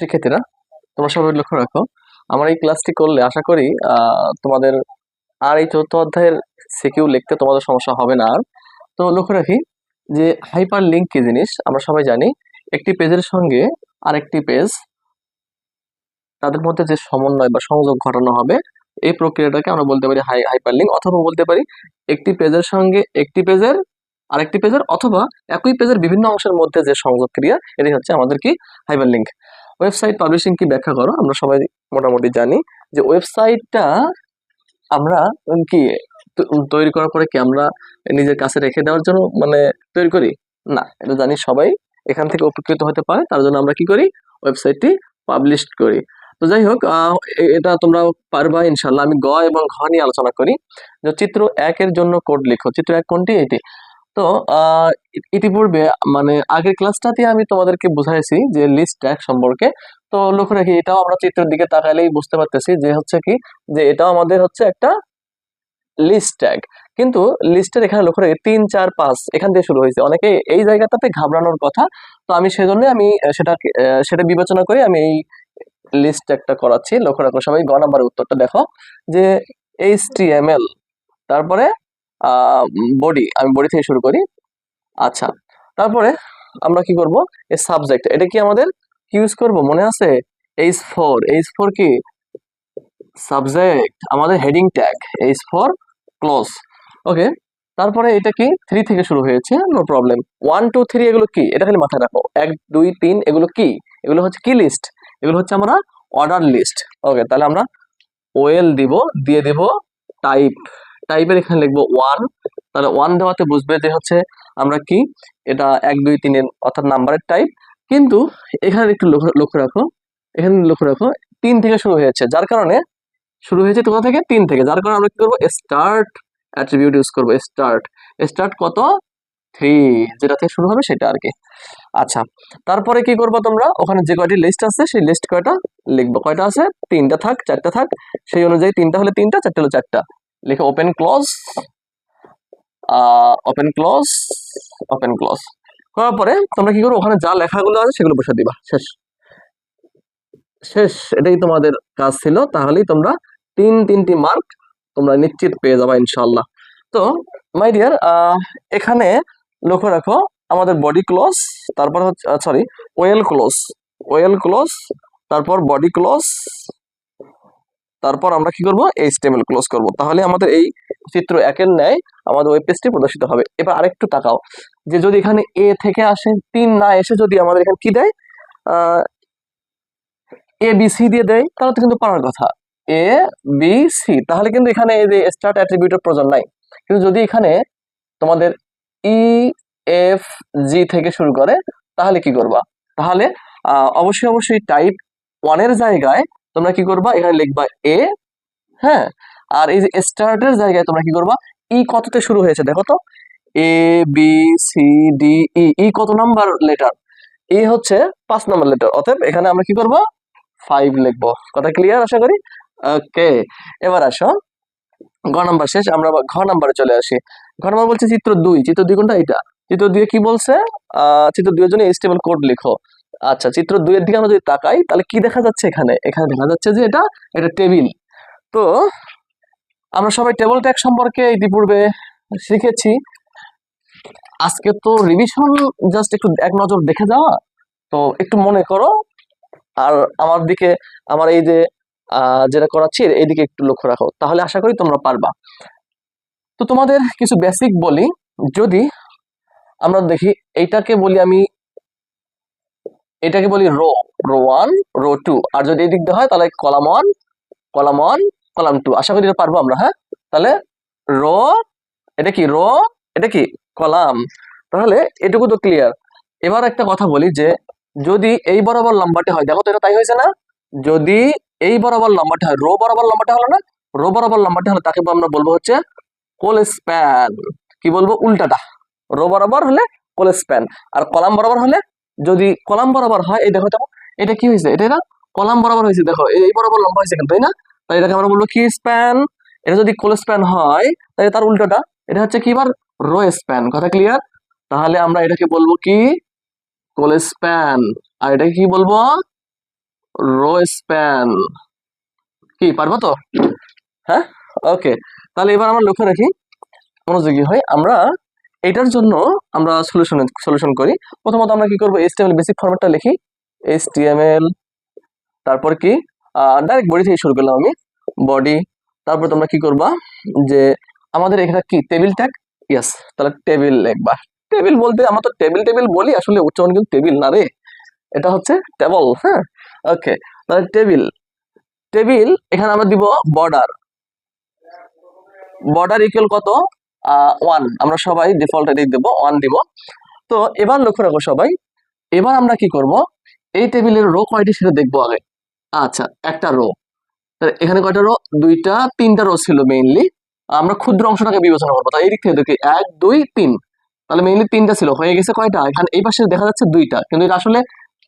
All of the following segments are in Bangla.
শিক্ষার্থীরা, তোমরা সবাই লক্ষ্য রাখো, আমার এই ক্লাসটি করলে আশা করি তোমাদের আর এই চতুর্থ অধ্যায়ের সিকিউ লিখতে তোমাদের সমস্যা হবে না আর। তো লক্ষ্য রাখি যে হাইপার লিঙ্ক কি জিনিস, আমরা সবাই জানি, একটি পেজের সঙ্গে আরেকটি পেজ, তাদের মধ্যে যে সমন্বয় বা সংযোগ ঘটানো হবে, এই প্রক্রিয়াটাকে আমরা বলতে পারি হাই হাইপার লিঙ্ক অথবা বলতে পারি একটি পেজের সঙ্গে একটি পেজের, আরেকটি পেজের অথবা একই পেজের বিভিন্ন অংশের মধ্যে যে সংযোগ ক্রিয়া এটাই হচ্ছে আমাদের কি হাইপার লিঙ্ক ওয়েবসাইট পাবলিশিং কি ব্যাখ্যা করো? আমরা সবাই মোটামুটি জানি যে ওয়েবসাইটটা আমরা কি তৈরি করার পরে কি আমরা নিজের কাছে রেখে দেওয়ার জন্য মানে তৈরি করি? না, এটা জানি সবাই। এখান থেকে উপকৃত হতে পারে, তার জন্য আমরা কি করি? ওয়েবসাইটটি পাবলিশ করি। তো যাই হোক এটা তোমরা পারবা ইনশাল্লাহ আমি গ এবং ঘ নিয়ে আলোচনা করি। যে চিত্র একের জন্য কোড লিখো। চিত্র এক কোনটি? এটি। তো ইতিপূর্বে মানে আগের ক্লাসটাতে আমি তোমাদেরকে বুঝাইছি যে লিস্ট ট্যাগ সম্পর্কে। তো লক্ষ্য রাখি, এটাও আমরা চিত্রের দিকে তাকালেই বুঝতে পারতেছি যে হচ্ছে কি, যে এটাও আমাদের হচ্ছে একটা লিস্ট ট্যাগ কিন্তু লিস্টের এখানে লক্ষ্য রাখি, তিন, চার, পাঁচ, এখান থেকে শুরু হয়েছে। অনেকে এই জায়গাটাতে ঘাবড়ানোর কথা। তো আমি সেজন্য আমি সেটা সেটা বিবেচনা করে আমি এই লিস্ট ট্যাগটা করাচ্ছি। লক্ষ্য রাখো সবাই, গ নাম্বার উত্তরটা দেখো। যে এইচ টি এম এল তারপরে বডি আমি বডি থেকে শুরু করি। আচ্ছা তারপরে আমরা কি করব? এই সাবজেক্ট এটা কি আমাদের কি ইউজ করব? মনে আছে? এইচ ফোর এইচ ফোর কি? সাবজেক্ট আমাদের heading tag H four close okay তারপরে এটা কি? থ্রি থেকে শুরু হয়েছে no problem one two three এগুলো কি? এটা খালি মাথায় রাখো। এক, দুই, তিন, এগুলো কি? এগুলো হচ্ছে কি লিস্ট এগুলো হচ্ছে আমরা অর্ডার লিস্ট ওকে তাহলে আমরা ওয়েল দিব, দিয়ে দিব টাইপ টাইপের এখানে লিখব ওয়ান তাহলে ওয়ান দেওয়াতে বুঝবে যে হচ্ছে আমরা কি? এটা এক, দুই তিনের অর্থাৎ নাম্বারের টাইপ কিন্তু এখানে একটু লক্ষ্য রাখো। এখানে লক্ষ্য রাখো, তিন থেকে শুরু হয়েছে। যার কারণে শুরু হয়েছে কোথা থেকে? তিন থেকে। যার কারণে আমরা কি করব? স্টার্ট অ্যাট্রিবিউট ইউজ করব স্টার্ট স্টার্ট কত? থ্রি যেটা থেকে শুরু হবে সেটা আর কি আচ্ছা তারপরে কি করব তোমরা? ওখানে যে কয়টি লিস্ট আছে, সেই লিস্ট কয়টা লিখব। কয়টা আছে? তিনটা থাক, চারটা থাক। সেই অনুযায়ী তিনটা হলে তিনটা, চারটা হলে চারটা। লিখে open close open close open close করার পরে তোমরা কি করো, ওখানে যা লেখাগুলো আছে সেগুলো বসে দিবা। শেষ। শেষ। এটাই তোমাদের কাজ ছিল। তাহলেই তোমরা তিন, তিনটি মার্ক তোমরা নিশ্চিত পেয়ে যাবা ইনশাল্লাহ তো মাই ডিয়ার এখানে লক্ষ্য রাখো, আমাদের বডি ক্লোজ তারপর হচ্ছে sorry well close well close তারপর বডি ক্লোজ তারপর আমরা কি করব? এইচটিএমএল ক্লোজ করব। তাহলে আমাদের এই চিত্র একের ন্যায় আমাদের ওয়েব পেজটি প্রদর্শিত হবে। এবার আরেকটু তাকাও। যে যদি এখানে এ থেকে আসে, তিন না এসে যদি আমাদের এখানে কি দেয়? এ বি সি দিয়ে দেয়, তাহলে তো কিন্তু পারার কথা। এ বি সি তাহলে কিন্তু এখানে এই যে স্টার্ট অ্যাট্রিবিউটের প্রয়োজন নাই। কিন্তু যদি এখানে তোমাদের ই এফ জি থেকে শুরু করে, তাহলে কি করবা? তাহলে অবশ্যই অবশ্যই টাইপ ওয়ানের জায়গায় তোমরা কি করবা? এখানে লিখবা এ হ্যাঁ? আর এই যে স্টার্টের জায়গায় তোমরা কি করবা? ই কততে শুরু হয়েছে দেখো তো? A B C D E E কত নাম্বার লেটার ই হচ্ছে পাঁচ নাম্বার লেটার অতএব এখানে আমরা কি করব? ফাইভ লিখব। কথা ক্লিয়ার আশা করি? ওকে এবার আসো। ঘ নাম্বার শেষ, আমরা ঘ নাম্বারে চলে আসি। ঘ নাম্বার বলছে চিত্র দুই। চিত্র দুই কোনটা? এটা চিত্র দুই কি বলছে? চিত্র দুইয়ের জন্য এইচটিএমএল কোড লিখো। আচ্ছা চিত্র দুইয়ের দিকে আমরা যদি তাকাই, তাহলে কি দেখা যাচ্ছে এখানে? এখানে দেখা যাচ্ছে যে এটা এটা টেবিল। তো, আমরা সবাই টেবিল ট্যাগ সম্পর্কে ইতিপূর্বে শিখেছি। আজকে তো রিভিশন জাস্ট একটু এক নজর দেখে যাওয়া। তো একটু মনে করো। আর আমার দিকে, আমার এই যে যেটা করাচ্ছি এইদিকে একটু লক্ষ্য রাখো। তাহলে আশা করি তোমরা পারবা। তো তোমাদের কিছু বেসিক বলি। যদি আমরা দেখি, এইটাকে বলি আমি এটাকে বলি row row one row two আর যদি এই দিক দিয়ে হয়, তাহলে column one column one column two আশা করি এটা পারব আমরা হ্যাঁ? তাহলে রো এটা কি? রো এটা কি? কলাম তাহলে এটুকু তো ক্লিয়ার এবার একটা কথা বলি যে, যদি এই বরাবর লম্বাটি হয়, দেখো তো এটা তাই হয়েছে না? যদি এই বরাবর লম্বাটি হয় রো বরাবর লম্বাটি হলো না? রো বরাবর লম্বাটি হলে তাকে আমরা বলব হচ্ছে কোল স্প্যান কি বলব? উল্টাটা। রো বরাবর হলে কোল স্প্যান আর কলাম বরাবর হলে যদি কলাম বরাবর হয়, এই দেখো দেখো এটা কি হয়েছে? এটা না কলাম বরাবর হয়েছে, দেখো, এই বরাবর লম্বা হয়েছে কিন্তু তাই না? তাই এটাকে আমরা বলব কি স্প্যান এটা যদি কোল স্প্যান হয়, তাহলে তার উল্টোটা, এটা হচ্ছে কি বার রো স্প্যান কথা ক্লিয়ার তাহলে আমরা এটাকে বলব কি? কোল স্প্যান আর এটাকে কি বলব? রো স্প্যান কি, পারব তো? হ্যাঁ? ওকে তাহলে এবার আমরা লক্ষ্য রাখি মনোযোগী হয়, আমরা এটার জন্য আমরা সলিউশন সলিউশন করি। প্রথমত আমরা কি করব? এইচটিএমএল বেসিক ফরম্যাটটা লিখি। এইচটিএমএল তারপর কি? ডাইরেক্ট বডি থেকে শুরু করলাম আমি। বডি তারপর তোমরা কি করবা? যে আমাদের এখানে কি? টেবিল ট্যাগ ইয়েস তাহলে টেবিল লিখবা। টেবিল বলতে আমরা তো টেবিল টেবিল বলি, আসলে উচ্চারণ কিন্তু টেবিল না রে। এটা হচ্ছে টেবল হ্যাঁ? ওকে তাহলে টেবিল টেবিল এখানে আমরা দিব বর্ডার বর্ডার ইকুয়াল কত? ওয়ান আমরা সবাই ডিফল্ট এটাই দেবো ওয়ান দিব। তো এবার লক্ষ্য রাখো সবাই। এবার আমরা কি করব? এই টেবিলের রো কয়টি সেটা দেখব আগে। আচ্ছা একটা রো এখানে কয়টা রো দুইটা, তিনটা রো ছিল মেইনলি আমরা ক্ষুদ্র অংশটাকে বিবেচনা করব। তাই এই দিক থেকে দেখি, এক, দুই, তিন। তাহলে মেইনলি তিনটা ছিল। হয়ে গেছে কয়টা? এখানে এই পাশে দেখা যাচ্ছে দুইটা। কিন্তু এটা আসলে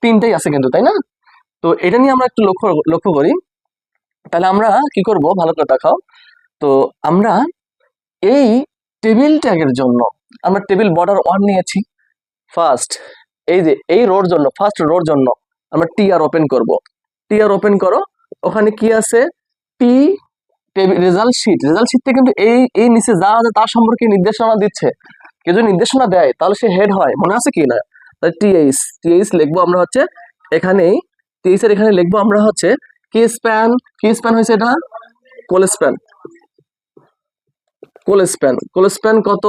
তিনটাই আছে কিন্তু, তাই না? তো এটা নিয়ে আমরা একটু লক্ষ্য লক্ষ্য করি। তাহলে আমরা কি করব? ভালো করে দেখাও। তো আমরা এই টেবিল ট্যাগের জন্য আমরা টেবিল বর্ডার ওয়ান নিয়েছি। ফার্স্ট এই যে, এই রোর জন্য ফার্স্ট রোর জন্য আমরা টি আর ওপেন করব। টি আর ওপেন করো, ওখানে কি আছে? টি রেজাল্ট শিট রেজাল্ট শিটতে কিন্তু এই এই নিচে যা আছে তার সম্পর্কে নির্দেশনা দিচ্ছে। কেউ যদি নির্দেশনা দেয়, তাহলে সে হেড হয়। মনে আছে কি না? তাহলে টিএইচ টিএইচ লিখব আমরা হচ্ছে এখানেই। টিএইচ এর এখানে লিখব আমরা হচ্ছে কি স্প্যান কি স্প্যান হয়েছে এটা? Col span col span col span কত?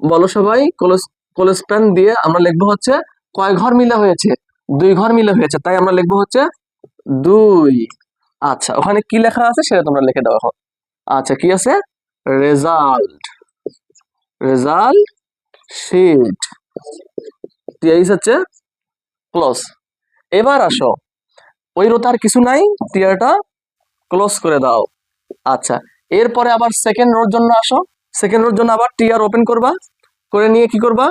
বলো সবাই কোল কোল স্প্যান দিয়ে আমরা লিখব হচ্ছে কয় ঘর মিলে হয়েছে? দুই ঘর মিলে হয়েছে, তাই আমরা লিখব হচ্ছে দুই। আচ্ছা ওখানে কি লেখা আছে সেটা তোমরা লিখে দাও এখন। আচ্ছা কি আছে? রেজাল্ট। Result sheet. টিআইস হচ্ছে ক্লোজ। এবার আসো। ওই রোতে আর কিছু নাই টিয়ারটা ক্লোজ করে দাও। আচ্ছা এরপরে আবার সেকেন্ড রোর জন্য আসো। সেকেন্ড রোর জন্য আবার টি আর ওপেন করবা। করে নিয়ে কি করবা?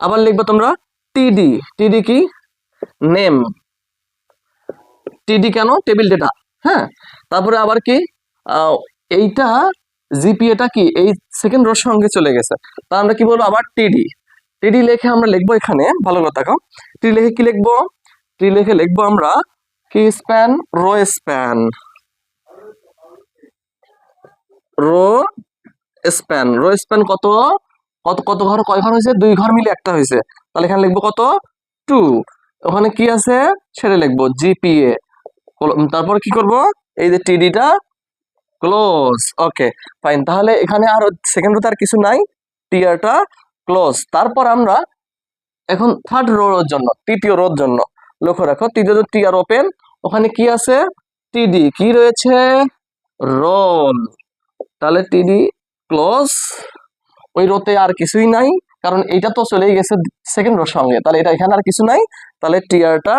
আবার লিখবা তোমরা টিডি টিডি কি? নেম টিডি কেন? টেবিল ডেটা হ্যাঁ? তারপরে আবার কি? এইটা জিপিএটা কি? এই সেকেন্ড রোর সঙ্গে চলে গেছে। তা আমরা কি বলব? আবার টিডি টিডি লিখে আমরা লিখব এখানে। ভালো করে তাকাও টি লিখে কি লিখব? টি লিখে লিখব আমরা কি span row span row span. Row span কত? কত কত ঘর? কয় ঘর হয়েছে? দুই ঘর মিলে একটা হয়েছে। তাহলে এখানে লিখব কত? টু। ওখানে কি আছে? সেটা লিখব। জিপিএ। তারপর কি করব? এই যে টিডিটা ক্লোজ। ওকে, ফাইন। তাহলে এখানে আর সেকেন্ড রোতে আর কিছু নাই। টিয়ারটা ক্লোজ। তারপর আমরা এখন থার্ড রোর জন্য, তৃতীয় রোর জন্য লক্ষ্য রাখো। তৃতীয় টিয়ার ওপেন, ওখানে কি আছে? টিডি। কি রয়েছে? রোল। তাহলে টিডি ক্লোজ ওই রোতে আর কিছুই নাই, কারণ এটা তো চলেই গেছে সেকেন্ড রোর সঙ্গে তাহলে এটা এখানে আর কিছু নাই, তাহলে টিয়ারটা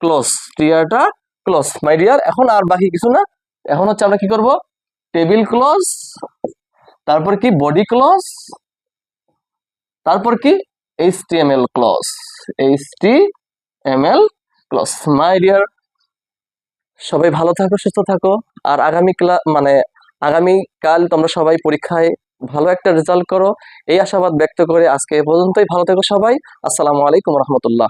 ক্লোজ টিয়ারটা ক্লোজ মাই ডিয়ার এখন আর বাকি কিছু না। এখন হচ্ছে আমরা কি করব? টেবিল ক্লোজ তারপর কি? বডি ক্লোজ তারপর কি? HTML close H T M L close my dear সবাই ভালো থাকো, সুস্থ থাকো। আর আগামী ক্লাস মানে আগামী কাল তোমরা সবাই পরীক্ষায় ভালো একটা রেজাল্ট করো। এই আশাবাদ ব্যক্ত করে আজকে এ পর্যন্তই। ভালো থেকো সবাই। আসসালামু আলাইকুম রহমতুল্লাহ।